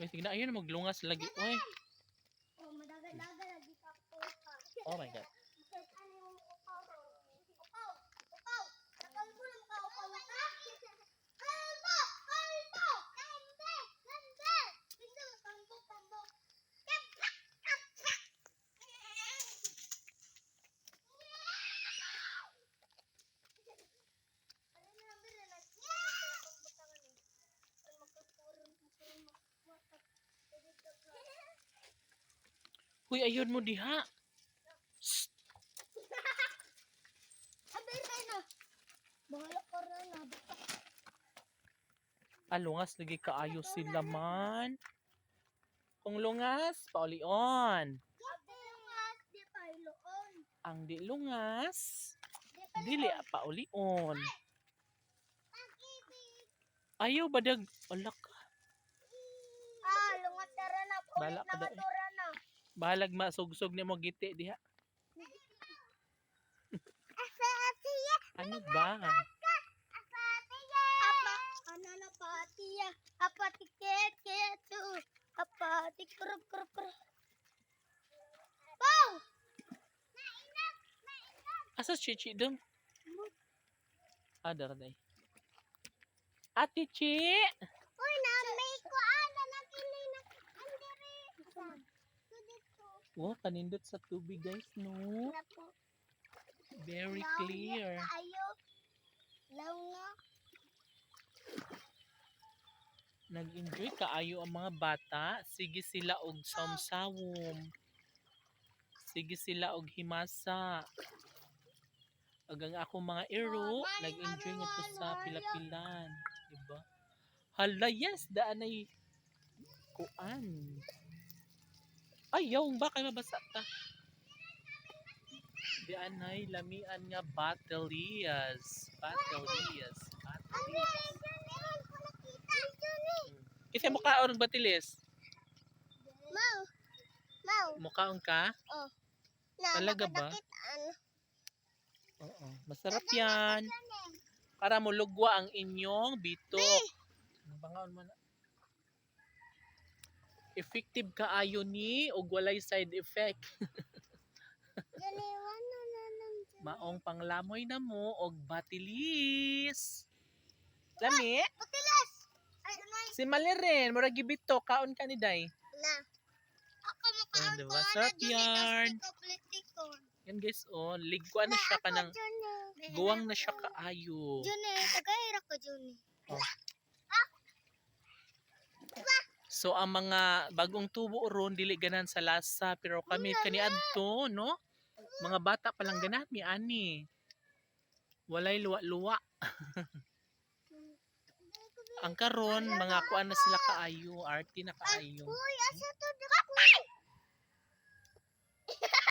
Uy, tignan, ayun, maglungas lagi. Uy, Oh, madaga-daga lagi ka po oh my God. Uy, ayun mo diha. Abay tayo na. Bahala ka rin na. Ah, lungas lagi kaayo sila man. Kung lungas, paulion. Ang di lungas, dili paulion. Pag-ibig. Ayaw badag. Alak. Ah, lungas na rin na. Ulit Bala na ka na. Bahalag masugsog ni mo giti diha. Ano ba? Asatiya. Apa. Ano na patiya. Apati. Apati krup krup krup. Nainag! Asa chichi dong? Ah, daraday. Ate Chi! Wow, kanindot sa tubig guys, no? Very clear. Nag-enjoy kaayo ang mga bata. Sige sila og samsawom. Sige sila og himasa. Ag ang ako mga ero, nag-enjoy nga to sa pilapilan. Diba? Hala, yes! Daan ay kuan. Ay, yung ba kayo mabasa ta? Daan ay lamian nga battelias. Battelias. Battelias. Kasi mukhaon ng batilis. Mau. Mau. Mukhaon ka? Oh. Na, Talaga ba? Oo. Masarap yan. Para mulugwa ang inyong bitok. Ang bangaon mo na. Effective kaayo ni ug walay side effect. Maong panglamoy na mo og batilis. Lami? Ano Si Maliren, murag gibito kaon ka ni Day. na? Ako mo Oh, diba? ko na dyan. yan. Guys, oh, ligwa na siya kanang guwang na siya kaayo. Juni, tagahira ko Juni. So ang mga bagong tubo ron dili ganan sa lasa pero kami kaniadto no mga bata pa lang ganan mi ani. Walay luwa-luwa. ang karon mga kuan na sila kaayo, arty na kaayo. Uy, asa to?